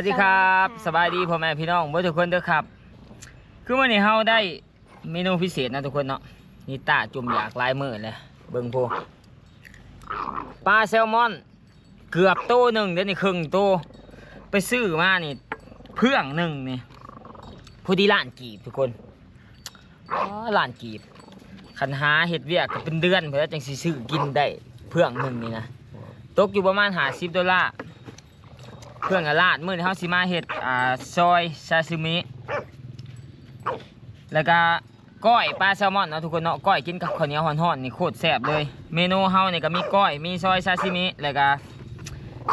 วัสดีครับสบายดีพ่อแม่พี่น้องเพื่ทุกคนเด้อครับ คือวันนี้เฮาได้เมนูพิเศษนะทุกคนเนาะนี่ตาจุ่มอยากหลายมือเลยเบิ่งโพปลาแซลมอน เกือบโตหนึ่งเดี๋ยวนี้ครึ่งโตไปซื้อมานี่เพื่องหนึ่งนี่พอดีล้านกีบทุกคนอ๋อล้านกีบคันหาเห็ดเวียกก็เป็นเดือนเพื่อจังสิซื้อกินได้เพื่องหนึ่งนี่นะตกอยู่ประมาณหาสิบดอลลาร์ เครื่องกระลาดมื้อนี้เฮาสิมาเฮ็ดอ่าซอยซาซิมิ แล้วก็ก้อยปลาแซลมอนเนาะทุกคนเนาะก้อยกินกับข้าวเหนียวร้อนๆนี่โคตรแซ่บเลย เมนูเฮานี่ก็มีก้อยมีซอยซาซิมิแล้วก็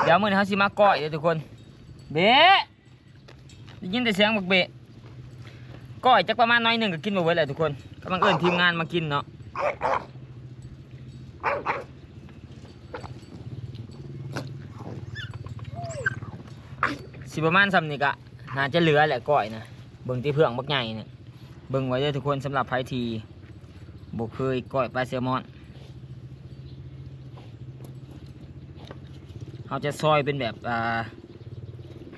เดี๋ยวมื้อนี้เฮาสิมาก้อยเด้อทุกคน เบะได้ยินแต่เสียงบักเบะก้อยจักประมาณน้อยหนึ่งก็กินบ่เบิดแหละทุกคนกำลังเอิ้นทีมงานมากินเนาะ สิประมาณซ้ำนี่ก็น่าจะเหลือแหละก้อยนะเบิ่งที่เพื่องบักใหญ่เนี่ยเบิ่งไว้เด้อทุกคนสำหรับไผทีบ่เคยก้อยปลาแซลมอนเขาจะซอยเป็นแบบ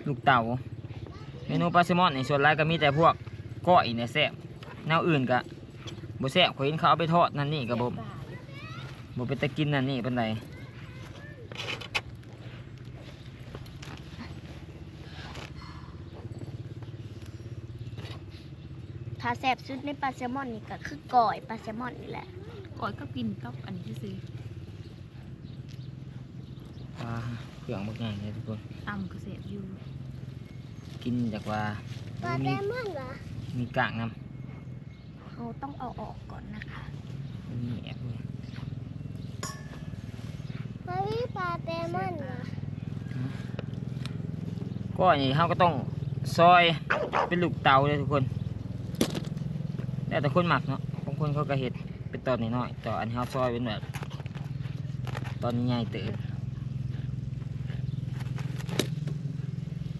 ลูกเต่าเมนูปลาแซลมอนในส่วนหลายก็มีแต่พวกก้อยเนี่ยแซ่บแนวอื่นก็บ่แซ่บข้อยเห็นเขาเอาไปทอดนั่นนี่ก็บ่บ่เป็นตะกินนั่นนี่เปานใด ถ้าแซ่บสุดในปลาแซลมอนนี่ก็คือก่อยปลาแซลมอนนี่แหละก่อยก็กินกับอันนี้ที่ซื้อปลาเพื่องบักใหญ่เลยทุกคนตำก็เสียบอยู่ กินจากว่าปลาแซมีลมอนเหรอมีกากน้เขาต้องเอาออกก่อนนะคะำมีแอบด้วยเฮ้ยปลาแซลมอนเหรอก็อันนี้เขาก็ต้องซอยเป็นลูกเตาเลยทุกคน แล้วแต่คนหมักเนาะบางคนเขาก็เห็ดเป็นตอนน้อยต่ออันนี้เขาซอยเป็นแบบตอนใหญ่ๆเติบ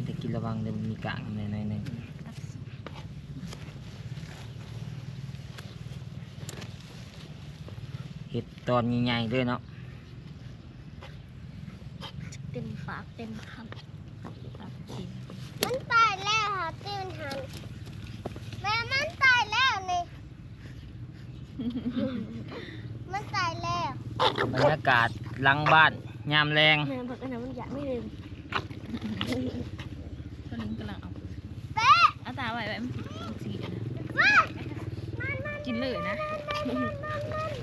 แต่กินระวังเดี๋ยวมันมีกากในในในงเห็ดตอนใหญ่ๆเลยเนาะเต็มปากเต็มคำมันตายแล้วค่ะตีมันหันแม่มันตายแล้วนี่ มันตายแล้วบรรยากาศหลังบ้านยามแรงแม่บอกกันนะมันอยากไม่ลืมตัวนึงกำลังเอาเป๊ะเอาตาไว้ไว้มันสิมันสีนะมันมันกินเลยนะ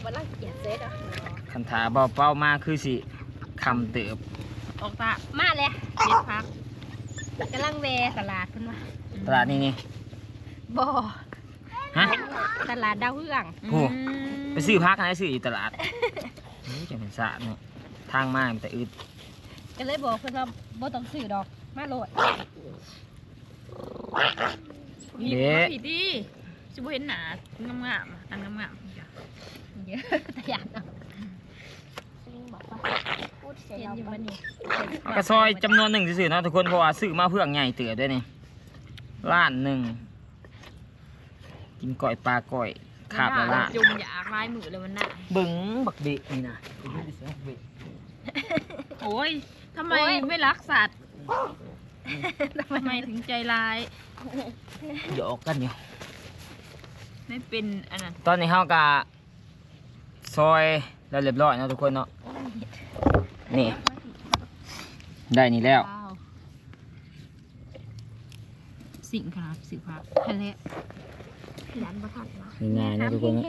วันละเกียดเซตอะคันถาเบาเป้ามาคือสิคำเติบออกตามาเลยเจ็ดพักกำลังแวตลาดเพิ่นว่าตลาดนี่นี่บ่ฮะ ตลาดดาวเรืองโอ้มไปซื้อพักอะไรซื้ออยู่ตลาดนี่จะเป็นสระเนาะทางมามันแต่อึดก็เลยบอกเพิ่นว่าบ่ต้องซื้อดอก มาโหลดเด้ผิดดิสิบ่เห็นหนางามๆอะอันงามๆเยอะแต่อยากเอาลิงบอกว่าพูดเสร็จเห็นแล้วอยู่มัวันนนี้กระซอยจำนวนหนึ่งซื่อๆเนาะทุกคนเพราะว่าซื้อมาเพื่องใหญ่เตือด้วยนี่ล้านหนึ่ง กินก่อยปลาก่อยขาบละละจุ่มอยากลายมือเลยมันน่ะบึงบักเบะนี่นะไปดูดิเสียงบักเบะโอ้ยทำไมไม่รักสัตว์ทำไมถึงใจร้ายหยอกกันอยู่ไม่เป็นอันนั้นตอนนี้เฮากะซอยแล้วเรียบร้อยเนาะทุกคนเนาะนี่ ได้นี่แล้วว้าวสิ่งครับสิ่งครับทะเล ยันประทัดมาง่ายๆนะทุกคนนะ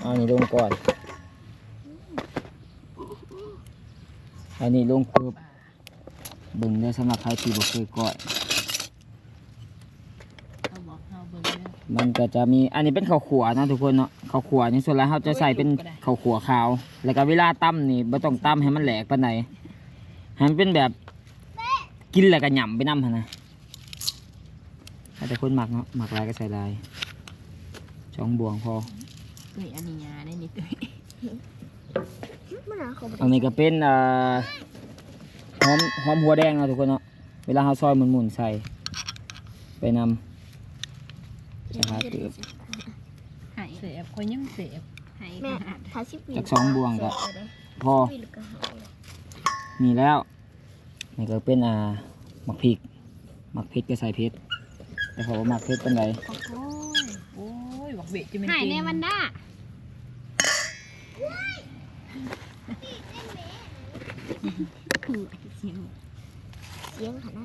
เอานี่ลงก่อนอันนี้ลงปุ๊บเบิ่งได้สำหรับใครที่บ่เคยก่อยเราบอกเราเบิ่งเด้อมันก็จะมีอันนี้เป็นข้าวขัวนะทุกคนเนาะข้าวขัวนี่ส่วนใหญ่เขาจะใส่เป็นข้าวขัวขาว แล้วก็เวลาตั้มนี่บ่ต้องตั้มให้มันแหลกปานใดให้มันเป็นแบบกินแล้วก็หย่ำไปน้ำหั่นนะแต่คนหมักเนาะหมักลายก็ใส่ลาย ช่องบวงพอนี่อันนี้ยาในนี้ตัวมันหาเขาบ่อันนี้ก็เป็นอ่าหอมหอมหัวแดงเนาะทุกคนเนาะเวลาเราซอยหมุนๆใส่ ไปนำจะหาเติบหายเสียบคนยังเสียบหายแม่ถ้าสิบปีจากสองบวงก็พอปีก็หายมีแล้วนี่ก็เป็นอ่าหมักพริกหมักพริกก็ใส่พริกแต่เขาว่าหมักพริกเป็นไรโอ้ยโอ้ยบอก เบะจะเป็นหายในวันด้าคือเสียงเสียงค่ะนะ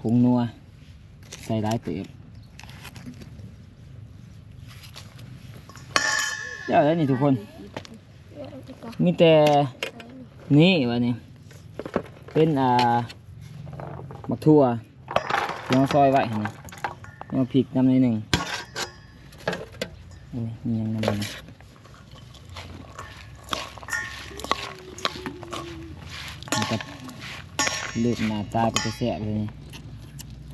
ผงนัว ใส่ได้เติบเดี๋ยวแล้วนี่ทุกคน มีแต่นี่วะนี่เป็นอ่าหมักทั่วที่เราซอยไว้เห็นไหมเอาพริกน้ำในอยหนึ่ง นี่มียังน้ำมันมันก็เลือดหน้าตาก็จะแสบเลยนี่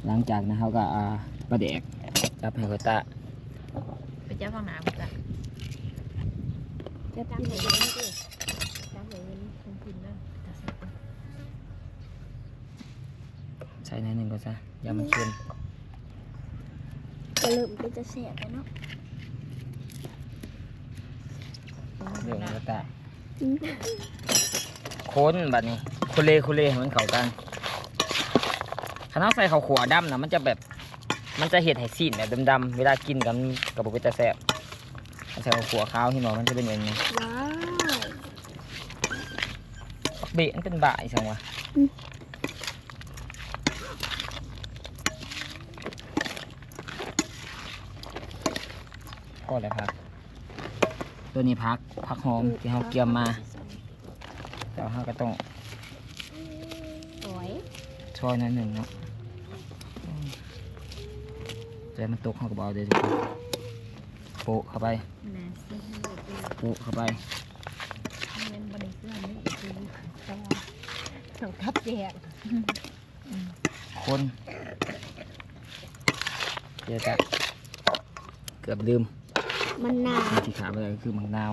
หลังจากนั้นเขาก็อ่าปลาแดกจับให้เขาตาไปเจ้าฟังหนาจ้ะจะตั้งไหนดีดิตั้งไหนดีคงกินนะใส่ในอยหนึ่งก็ซะอย่ามันเค็มก็เริ่มก็จะแสบแล้วเนาะ เรื่องกระตะค้นแบบนี้คุเลคุเลให้มันเข้ากันขนาดใส่ข้าวขัวดำนะมันจะแบบ มันจะเห็ดให้ซีนแบบดำๆเวลากินกันกับบุกจะแซ่บถ้าใส่ข้าวขัวขาวที่หนอมันจะเป็นอย่างนี้ว้าวปักเบะมันเป็นบ่ายสังวะก็เลยพัก ตัวนี้พักพักหอมที่เขาเกี่ยมมาแต่ว่าเราก็ต้องสวยช่อยหนิดหนึ่งเนาะอืมใจมันตกเข้ากับเอาเดี๋ยวทุกคนโปะเข้าไปนะเส้นเลือดโปะเข้าไปเล่นบริเวณนี้คือสวสังคับแจกคนเดี๋ยวจะเกือบลืม มันนาวที่ขาดไปเลยก็คือมะนาว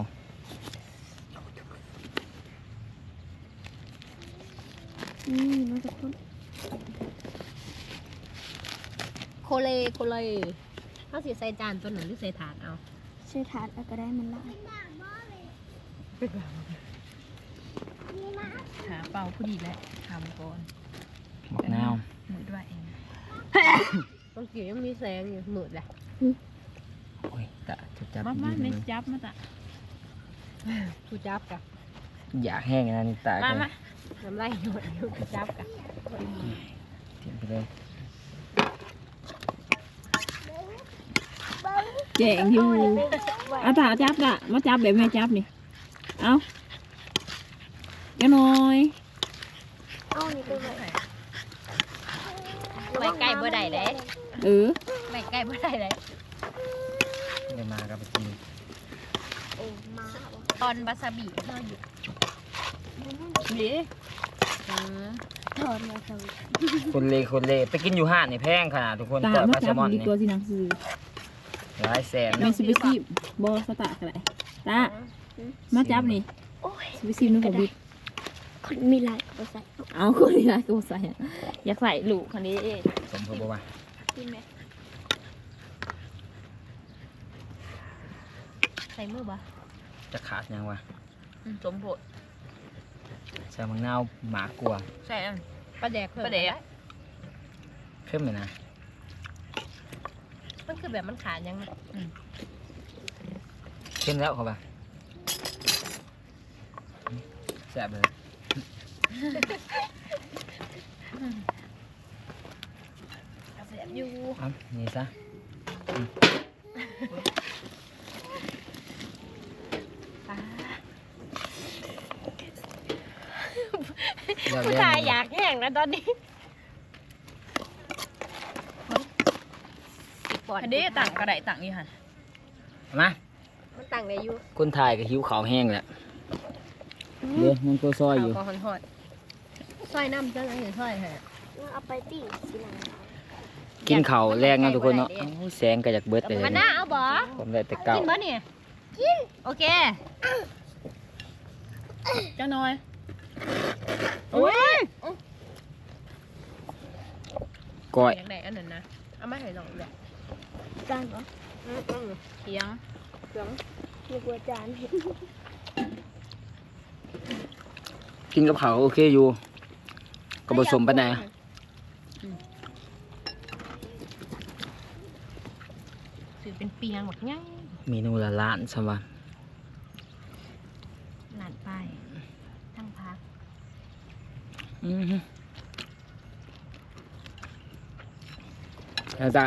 นี่มาทุกคนโคเลโคเลเขาสิใส่จานตัวหนึ่งหรือใส่ถาดเอาชื่อทานแล้วก็ได้มันละหาเป่าผู้ดีแหละทำก่อนมะนาวมือด้วยบางทียังมีแสงอยู่หมืดแหละโอ้ยตะ จะจับมาดีมาเลเม็ยดจับมาตะกูจับกะอยากแห้งนะนี่ตามากันมาน้ำลายหยดอยู่กูจับกะเทียมไปเลยเจ๋งอยู่อาตาจับละมาจับแบบแม่จับนี่ เอาแกหน่อยเอานี่ไปไว้ไม่ใกล้บ่ได้เลยเออไม่ใกล้บ่ได้เลย เดี๋ยวมากับไปกินโอ้มาตอนบาซาบิเราอยู่นี่อืมถอนมาสวิคนเลคนเลไปกินอยู่ห้านนี่แพงขนาดทุกคนตาต่อยมาปลาแซจัลบมอนดีนี่กว่าสินางซื้อหลายแสนแม่สิไปซีบบอสตาร์อะไรตามาจับนี่โอ้ยสิไปซีบนึงกับบิ๊กคนมีลายก็ใส่เอาคนนี้นะกูใส่อะอยากใส่ลูกคันนี้เองสมพบว่ากินไหม ใส่มือบ่จะขาดยังวะสมโพธิใส่มะนาวหมากกลัวใส่อันปลาแดกเพิ่มปลาแดกเข้มเลยนะมันคือแบบมันขาดยังเข้มแล้วเขาปะแซ่บเลยเสียบอยู่เอ้านี่ซะ เดี๋ยว ผู้เดี๋ยวชายอยากแห้งนะตอนนี้สิปอดคันนี้ต่างกระไดต่างอยู่หันมามันต่างได้อยู่คนถ่ายกับหิวขาวแห้งแหละเดี๋ยวยังตัวซอยอยู่เาก็ฮอนๆซอยน้ำจะอะไรซอยแฮะเอาไปตีสิหลังกินข้าวแรงเนาะทุกคนเนาะโอ้ยแสงก็อยากเบิดเลยมันน่าเอาบ่ผมได้แต่เก่ากินบ่เนี่ยกินโอเคจังน้อย โอ้ยก้อยอย่างไหนอันนั้นนะเอามาให้น้องเลยจานเหรอเคียงนึกว่าจานกินกับเขาวโอเคอยู่ก็ผสมปานใดถือเป็นเปียงแบบง่ายเมนูละล้านสว่าหลานไปทั้งพัก อือฮึแล้วจะ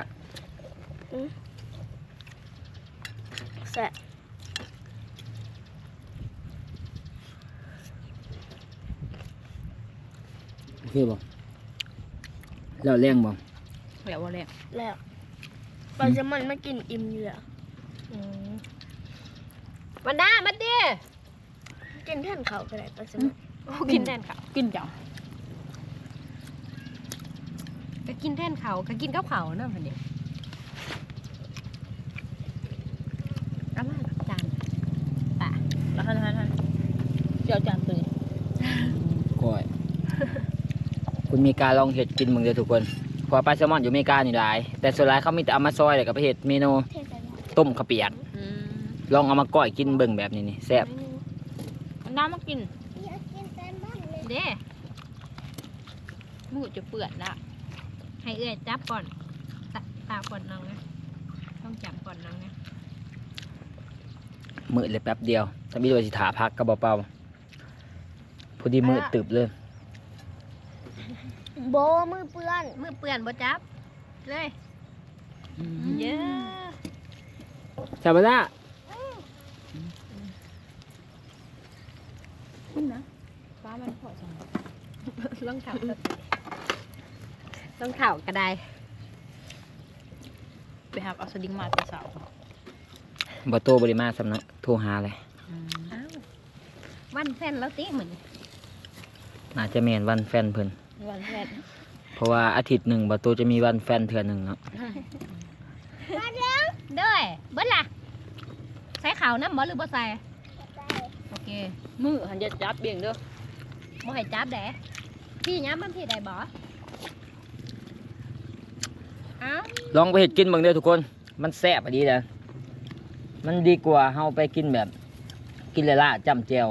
แซ่โอเคบ่แล้วแรงบ่แล้วว่าแล้วแล้วปลาแซลมอนไม่กินอิ่มอยู่แล้วมันได้มันดิกินแท่นเขาก็ได้ปลาแซลมอนโอ้กินแทนเขากินจัง ก็กินแทนเขาก็กินกับเขาเนาะพันนี้เอามาจานตาแล้วท่านท่านท่านเดี๋ยวจานตื่นก้อยคุณมีการลองเห็ดกินมึงเด้อทุกคนเพอปลาแซลมอนอยู่อเมริกานี่หลาย แต่ส่วนหลายเขามีแต่เอามาซอยแล้วก็ไปเห็ดเมนูเทใส่หม้อต้มข้าวเปียกอืมลองเอามาก้อยกินเบิ่งแบบนี้นี่แซ่บเอาน้ำมากินอยากกินแซลมอนเลยเด้มือจะเปื่อนละ ให้เอื้อยจับก่อนตาตาก่อนน้องนะต้องจับก่อนน้องนะมืดเลยแป๊บเดียวถ้ามีด้วยสิถาพักกระเป๋าพอดีมืดตึบเลยโบมือเปื้อน มือเปื่อนบ่จับ เลยเยอะชาบาร่าขึ้นนะฟ้ามันพอจังรองเท้าก็รองเท้าก็ได้ ไปหาเอาสลิงมาแต่เสาบอโตบริมาสำนักโทรหาเลยอ้าววันแฟนแล้วติเหมือนน่าจะแมนวันแฟนเพิ่นวันแรกเพราะว่าอาทิตย์หนึ่งบอโตจะมีวันแฟนเทื่อหนึ่งเนาะเด้อยเบิ้ล่ะใส่ขาวน้ำบ่หรือบ่ใส่โอเคมือหันจะจับเบี่ยงเด้อบ่ให้จับแดะพี่ย้ำมันพี่ได้บ่อ้าว ลองไปเห็ดกินเบิ่งเด้อทุกคน มันแซ่บอะดีเลยมันดีกว่าเฮาไปกินแบบ กินละละจำแจว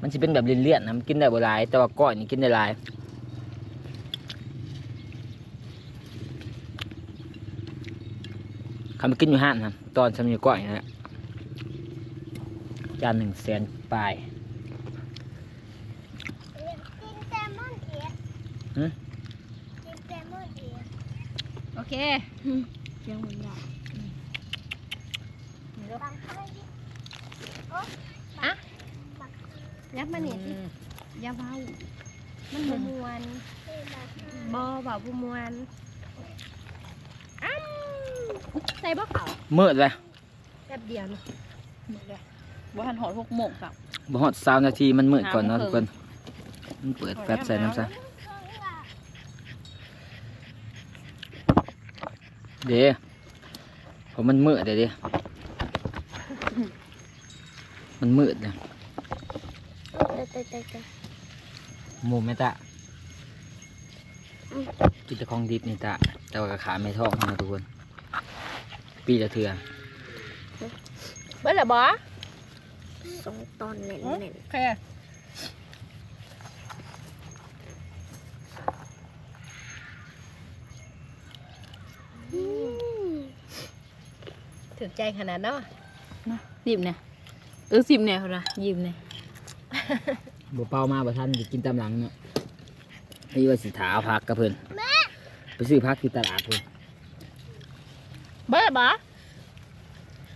มันจะเป็นแบบเลี่ยนๆนะมันกินได้บ่หลาย แต่ว่าก้อยนี่กินได้หลายคำไปกินอยู่ห้านครับตอนสมัยก้อยนะฮะจานหนึ่งแสนปลายอ โอเคยังมันยากบางครั้งยับมานี่สิอย่าเบามันบ่มวนที่บางครั้งบ่เบาบ่มวนอ้าวใส่บ่ขาวมืดเลยแป๊บเดียวนี่ว่าหันหอดหกโมงครับบ่ฮอดสามนาทีมันมืดก่อนเนาะหาทุโมกงคนมันเปิดแฟลชใส่น้ำซะ เดี๋ยวเพราะมันมืดเดี๋ยวดิมันมืดเลยเตะเตะเตะเตะหมูไม่ตะกินแต่ของดิบนี่ตะแต่ว่าก็ขาไม่ท้องนะทุกคน ปีละเทื่อเบิ้ล่ะบ่สองตอนเน่นเน่นโอเค ใจขนาดเนาะสิบเนี่ยเออสิบเนี่ยเขาละยิบเนี่ยบ่เป้ามาบ่ทันจะกินตามหลังเนาะนี่ว่าสิถาเอาพักกับเพิ่นไปซื้อพักที่ตลาดเพิ่นเบิ้ลบ่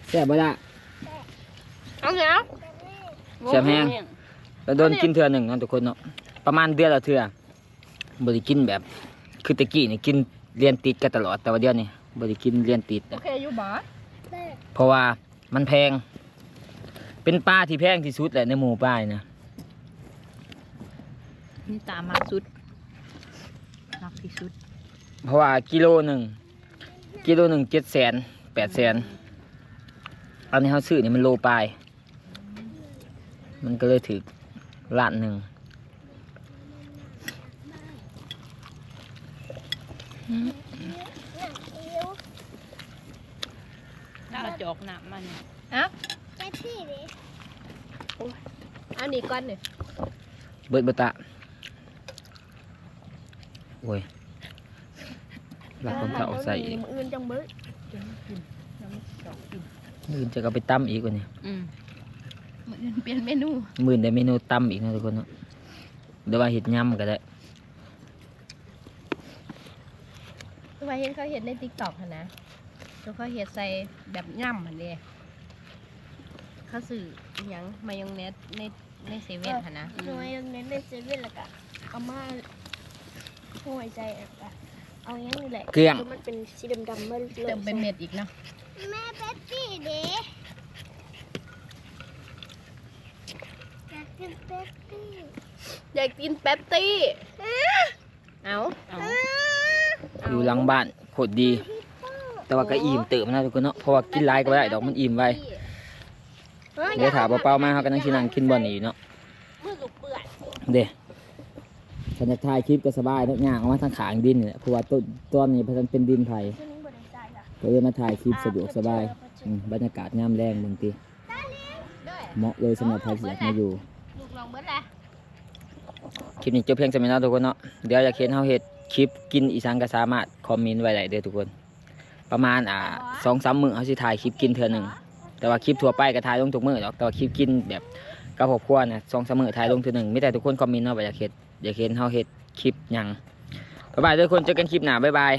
แซ่บบ่ละเอาเนาะแซ่บแห้งแล้วโดนกินเทื่อหนึ่งเนาะทุกคนเนาะประมาณเดือนละเทื่อบริกินแบบ คือตะกี้นี่กินเรียนติดกันตลอดแต่ว่าเดี๋ยวนี้บริกินเรียนติดโอเคอยู่บ่ เตะเพราะว่ามันแพง เป็นปลาที่แพงที่สุดแหละในหมู่ปลานี่นะนี่ตามมาสุดรักที่สุด เพราะว่ากิโลหนึ่งกิโลหนึ่งเจ็ดแสนแปดแสนอันนี้เขาซื้อนี่มันโลปลาย มันก็เลยถือล้านหนึ่งถ้าเอา จอกหนักมันเอ้าแค่ที่ดิเอานี่ก่อนเนี่ยเบิดบตะโอ้ยหลักคนเฒ่าใส่อีกอื่นจังเบิ้ลมื่นจะก็ไปตั้มอีกว่านี่อืมมื้ออื่นเปลี่ยนเมนูมื่นได้เมนูตั้มอีกนะทุกคนเนาะเดี๋ยวว่าเห็ดยำก็ได้ทำไมเห็นเขาเห็นใน TikTok หั่นนะ แล้วเขาเห็ดใส่แบบย่ำหั่นเด้เขาสื่ออหยังมายองเนสในในเซเว่นหั่นนะหน่วยเน้นในเซเว่นแล้วก็เอามาห่วยใจอะเอาอย่างนี้แหละเกลี้ยง คือมันเป็นสีดำๆเมื่อเติมเป็นเม็ดอีกเนาะแม่เป๊ปซี่ดิอยากกินเป๊ปซี่อยากกินแป๊บตี้ เอาเอาอยู่หลังบ้านโคตรดี แต่ว่าก็อิ่มเติมนะทุกคนเนาะเพราะว่ากินหลายก็บ่ได้ดอกมันอิ่มไว้เดี๋ยวถามเปล่าๆมาเขาก็นั่งกินนั่งกินบ่อนนี่อยู่เนาะมือลูกเปื่อยเด้ฉันจะถ่ายคลิปก็สบายเนาะย่างออกมาทางขางดินนี่แหละเพราะว่าต้นต้นนี้มันเป็นดินไผ่ช่วงนี้บริจาคอะก็เลยมาถ่ายคลิปสะดวกสบายอืมบรรยากาศงามแรงบางทีด้วยเหมาะเลยสำหรับใครที่อยากมาอยู่ ลูกลองเบิดแหละคลิปนี้จบเพียงสำหรับทุกคนเนาะเดี๋ยวอยากเห็นเฮาเฮ็ดคลิปกินอีสานก็สามารถคอมเมนต์ไว้ได้เด้อทุกคน ประมาณอ่าสองสามมื้อเขาสิถ่ายคลิปกินเทื่อหนึ่งแต่ว่าคลิปทั่วไปก็ถ่ายลงทุกมื้อดอกแต่ว่าคลิปกินแบบกับครอบครัวน่ะสองสามมื้อถ่ายลงเทื่อหนึ่งไม่แต่ทุกคนคอมเมนต์เนาะว่าอยากเฮ็ดอยากเห็นเฮาเห็ดคลิปหยังบ๊ายบายทุกคนเจอกันคลิปหน้าบ๊ายบาย